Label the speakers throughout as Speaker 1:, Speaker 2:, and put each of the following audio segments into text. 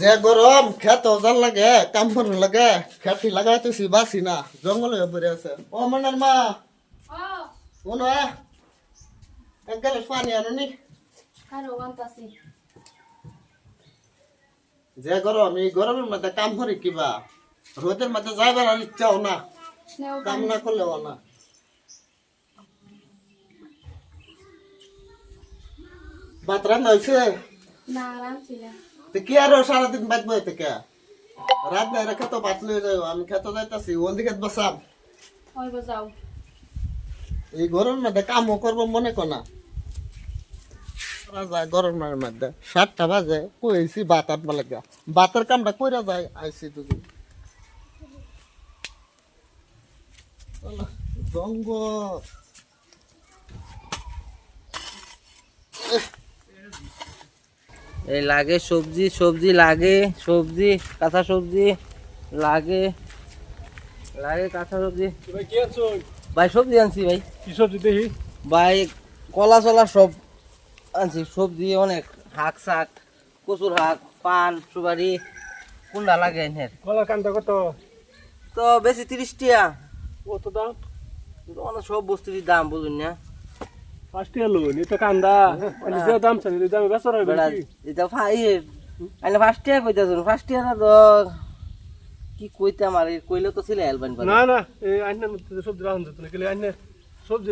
Speaker 1: যে গরম খেত ওজার লাগে কাম করুন লাগে খেতি লাগাইতেছি বাসি না জঙ্গল হয়ে পড়ে আছে ও মনের মা কোন এক গ্লাস পানি আনুনি
Speaker 2: কারও
Speaker 1: যে গরম এই গরমের মধ্যে কাম করি কিবা রোদের মধ্যে যাইবার আর ইচ্ছাও না কাম না করলেও না ভাত রান্না হয়েছে কি আর সারাদিন বাঁচবো থেকে? রাত নাই রেখে তো ভাত লয়ে যাও আমি খেতে যাইতাছি ওন দিকে বসাম? এই গরমের মধ্যে কামও করব মনে কর না। করা যায় গরমের মধ্যে। সাতটা বাজে কইছি ভাত আটবা লাগা। ভাতের কামটা কইরা যায় আইসি দুদিন। জঙ্গল।
Speaker 3: এই লাগে সবজি সবজি লাগে সবজি কাঁচা সবজি লাগে লাগে কাঁচা সবজি।
Speaker 4: ভাই কি আছো
Speaker 3: ভাই সবজি আনছি ভাই।
Speaker 4: কি সবজি দেখি?
Speaker 3: ভাই কলা চলা সব আনছি সবজি অনেক শাক শাক কচুর শাক পান সুপারি কোনটা লাগে এনের
Speaker 4: কলার কান্দা কত?
Speaker 3: তো বেশি তিরিশ টিয়া।
Speaker 4: কত দাম?
Speaker 3: অনেক সব বস্তুরই দাম বুঝুন না।
Speaker 4: ফার্স্ট কান্দা যে দাম চাই এই দামে বেচা হবে
Speaker 3: এটা ফাই আইলে ফার্স্ট ইয়ার কইতাছুন ফার্স্ট ইয়ার তো কি কইতাম আর এই কইলে তো ছিল অ্যালবান
Speaker 4: না না এই আইনের মধ্যে যে সবজি রাখুন যেত না গেলে আইনের সবজি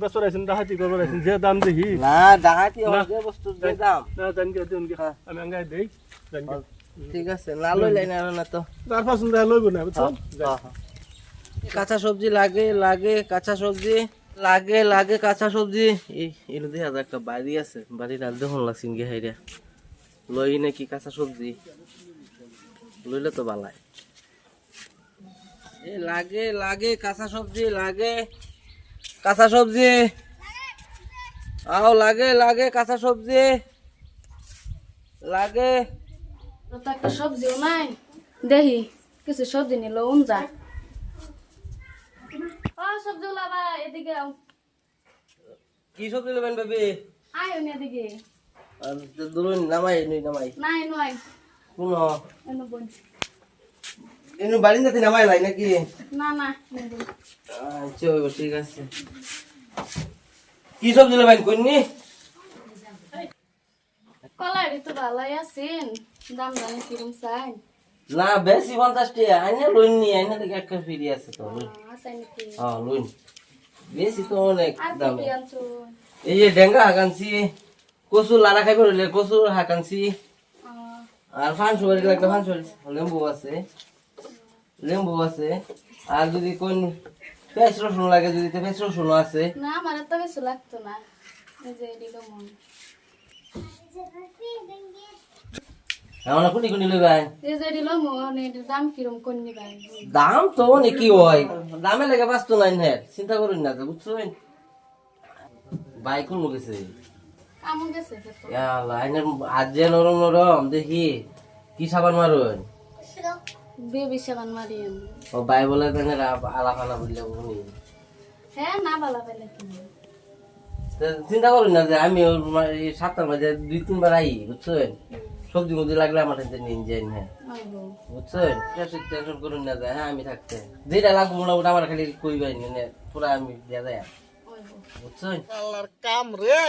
Speaker 4: বেচা রাখছেন ডাহাতি করবার রাখছেন যে দাম দেখি
Speaker 3: না ডাহাতি
Speaker 4: না।
Speaker 3: যে বস্তুর যে দাম
Speaker 4: না জানি কে দিন। আমি আঙ্গাই দেই জানি
Speaker 3: ঠিক আছে না লইলাই না না তো।
Speaker 4: তার পছন্দ লইব না বুঝছ।
Speaker 3: কাঁচা সবজি লাগে লাগে কাঁচা সবজি। লাগে লাগে কাঁচা সবজি। এর দেখা যায় একটা বাড়ি আছে বাড়ির আর দেখুন লাগছেন গে হাইরা। লই নাকি কাঁচা সবজি। লইলে তো বালাই। এ, লাগে লাগে কাঁচা সবজি, লাগে কাঁচা সবজি। আও, লাগে লাগে কাঁচা সবজি। লাগে।
Speaker 2: তো একটা সবজিও নাই। দেখি কিছু সবজি নিল উনজা ও সবজি লাবা এদিকে
Speaker 3: কি সবজি নেবেন বেবি
Speaker 2: আয় নি এদিকে।
Speaker 3: দুলুন নামাই নুই নামাই।
Speaker 2: নাই নয়
Speaker 3: কোন
Speaker 2: এনো বোন।
Speaker 3: এনু যাতে নামাই লাই নাকি?
Speaker 2: না না
Speaker 3: আচ্ছা ঠিক আছে। কি সবজি নেবেন কইনি
Speaker 2: কলারি তো ভালাই আছেন। দাম জানি কিরম চাই।
Speaker 3: না বেশি পঞ্চাশ টাকা আইনে লইন নি আইনে দেখে একটা ফিরি আছে তো হ্যাঁ লইন বেশি তো অনেক
Speaker 2: আর
Speaker 3: দাম এই যে ডেঙ্গা হাকানছি কচু লাড়া খাইবে রইলে কচু হাকানছি। আর ফান সুপারি লাগলে ফান সুপারি লেম্বু আছে। লেম্বু আছে। আর যদি কোন পেঁয়াজ রসুন লাগে যদি পেঁয়াজ রসুন আছে।
Speaker 2: না আমার তো কিছু লাগতো না। এই যে এদিকে মন।
Speaker 3: আমার কোনি কোনি লইবাই
Speaker 2: এই যে দিল দাম কিরম কোন নিবেন
Speaker 3: দাম তো অনেক কি হয়? দামে লেগে বাঁচতো নাই নে চিন্তা করুন না বুঝছেন বাইক কোন গেছে লাইনের আজ যে নরম নরম দেখি কি সাবান মারুন?
Speaker 2: বেবি সাবান মারিয়েন
Speaker 3: ও বাই বলে তেনে আলা ফালা বললে উনি।
Speaker 2: হ্যাঁ না বালা পেলে
Speaker 3: চিন্তা করুন না যে আমি সাতটার মাঝে দুই তিনবার আই বুঝছেন সবজি মধ্যে লাগলে আমার সাথে নিয়ে যাই হ্যাঁ বুঝছেন? টেনশন টেনশন করুন না যে হ্যাঁ আমি থাকতে। যেটা লাগবো মোটামুটি আমার খালি কইবাই নে পুরা আমি দিয়া যায়। বুঝছেন?
Speaker 1: আল্লাহর কাম রে।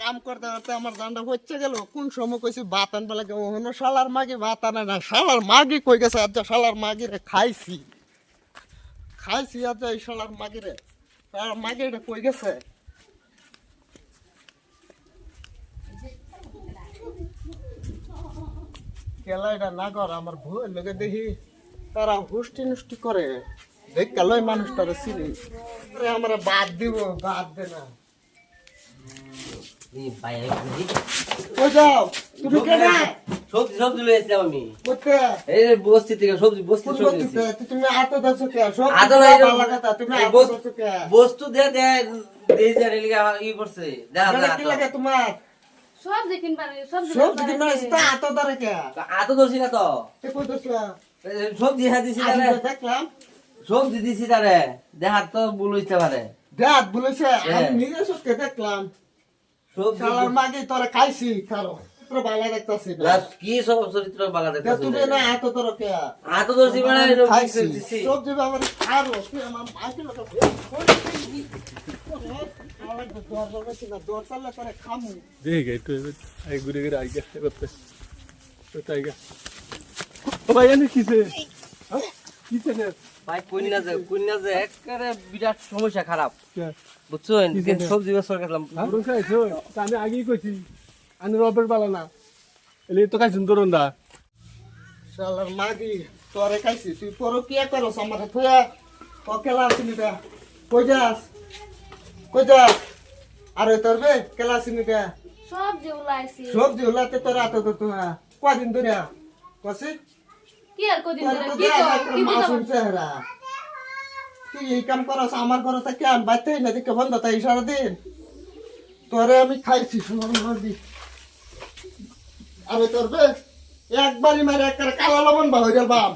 Speaker 1: কাম করতে করতে আমার জানটা হচ্ছে গেল। কোন সময় কইছি ভাত আনবে লাগে? ওহনো শালার মাগি ভাত আনে না। শালার মাগি কই গেছে? আজ শালার মাগি রে খাইছি। খাইছি আজ এই শালার মাগি রে। শালার মাগি রে কই গেছে? কেলাইটা না কর আমার ভুল। লোকে দেখি তারা হুষ্টি নুষ্টি করে। দেখ কালই মানুষটারে চিনি। আমরা বাদ দিব বাদ দে না। কই যাও? তুমি কে
Speaker 3: সবজি সবজি লয়ে আসলাম আমি। এই বস্তি থেকে সবজি বস্তি সবজি
Speaker 1: তুমি আতো দাও কে? সব
Speaker 3: আতো না, এই
Speaker 1: কথা তুমি
Speaker 3: বস্তু দে দে দেই দে রে লিগা ই করছে দেখা
Speaker 1: কেন কি লাগে তোমার?
Speaker 2: সবজি কিনবার সবজি
Speaker 1: সব
Speaker 2: কিনবার
Speaker 1: দিন তা আতো কে?
Speaker 3: না তো।
Speaker 1: এ কই দছ
Speaker 3: তারে।
Speaker 1: দেখলাম।
Speaker 3: সবজি দিছি তারে। দেখার তো ভুল হইতে পারে
Speaker 1: দেখ বলেছে আমি। নিজে চোখে দেখলাম।
Speaker 3: সবজি
Speaker 1: শালার মাগে তোরা খাইছি খারো। তোর ভালো দেখতাছি
Speaker 3: কি সব চরিত্র বালা
Speaker 1: তে
Speaker 3: দেখতেছ
Speaker 1: না এত তোর কে?
Speaker 3: আতো তো জীবনে এরকম
Speaker 1: খাইছি।
Speaker 3: কিছু দিছি।
Speaker 1: খারো তুই আমার মাকে
Speaker 4: দেখি একটু আই ঘুরে ঘুরে আই গেছে করতে তো ও ভাই এনে কিছে হ্যাঁ? কিছে
Speaker 3: ভাই কন্যা যে কন্যা যে একেবারে বিরাট সমস্যা খারাপ। বুঝছেন? সবজি বেচর গেলাম।
Speaker 4: ধরুন আমি আগেই কইছি আমি রবের বালা না। এলে তো খাইছেন ধরুন দা।
Speaker 1: শালার মাগি তোরে খাইছি? তুই পর কি করস আমার থুয়া। কেলা আসিনি তা কই যাস? কই যাস আরে তোর বে কেলা আসিনি তা
Speaker 2: সবজি উলাইছি।
Speaker 1: সবজি তোর এত তো তোমা কদিন ধরে? কসি?
Speaker 2: কি আর কদিন ধরে?
Speaker 1: তো
Speaker 2: কি কি
Speaker 1: মাসুম চেহারা। তুই এই কাম করস আমার ঘরে থেকে আমি বাইতে না দিকে বন্ধ তাই সারাদিন। তোরে আমি খাইছি সোনার মাগি আরে তোর বে একবারই মারে একবারে কালা লবণ বাহিরে বাম।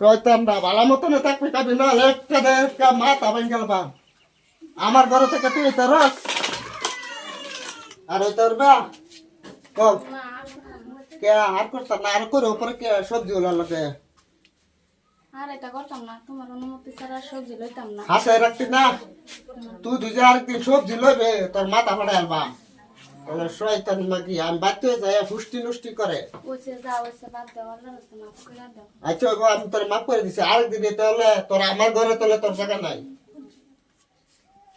Speaker 1: রয়তাম না ভালো মতন থাকবে কাবি না একটা দে একটা মাথা ভাঙ গেল বাম। আমার ঘরে থেকে তুই তোর আরে কম
Speaker 2: করতাম
Speaker 1: কে আর করতাম না আর করে উপরে কে সবজি ওলা লাগে?
Speaker 2: আর এটা করতাম না তোমার অনুমতি ছাড়া সবজি লইতাম না।
Speaker 1: হাসাই রাখতি না। তুই দুজে সবজি লইবে তোর মাথা ফাটাই আলবাম তাহলে শয়তান মাগি আমি বাড়তে যাই ফুষ্টি নুষ্টি করে। আচ্ছা আমি তোর মাফ করে দিছি। আরেকদিন দিতে হলে তোর আমার ঘরে তোলে তোর জায়গা নাই।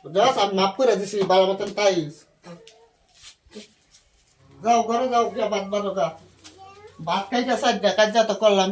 Speaker 1: বুঝাস আমি মাফ করে দিছি ভালো মতন তাইস যাও ঘরে যাও গিয়া ভাত বারো গা ভাত খাইতে সাইড কাজ তো করলাম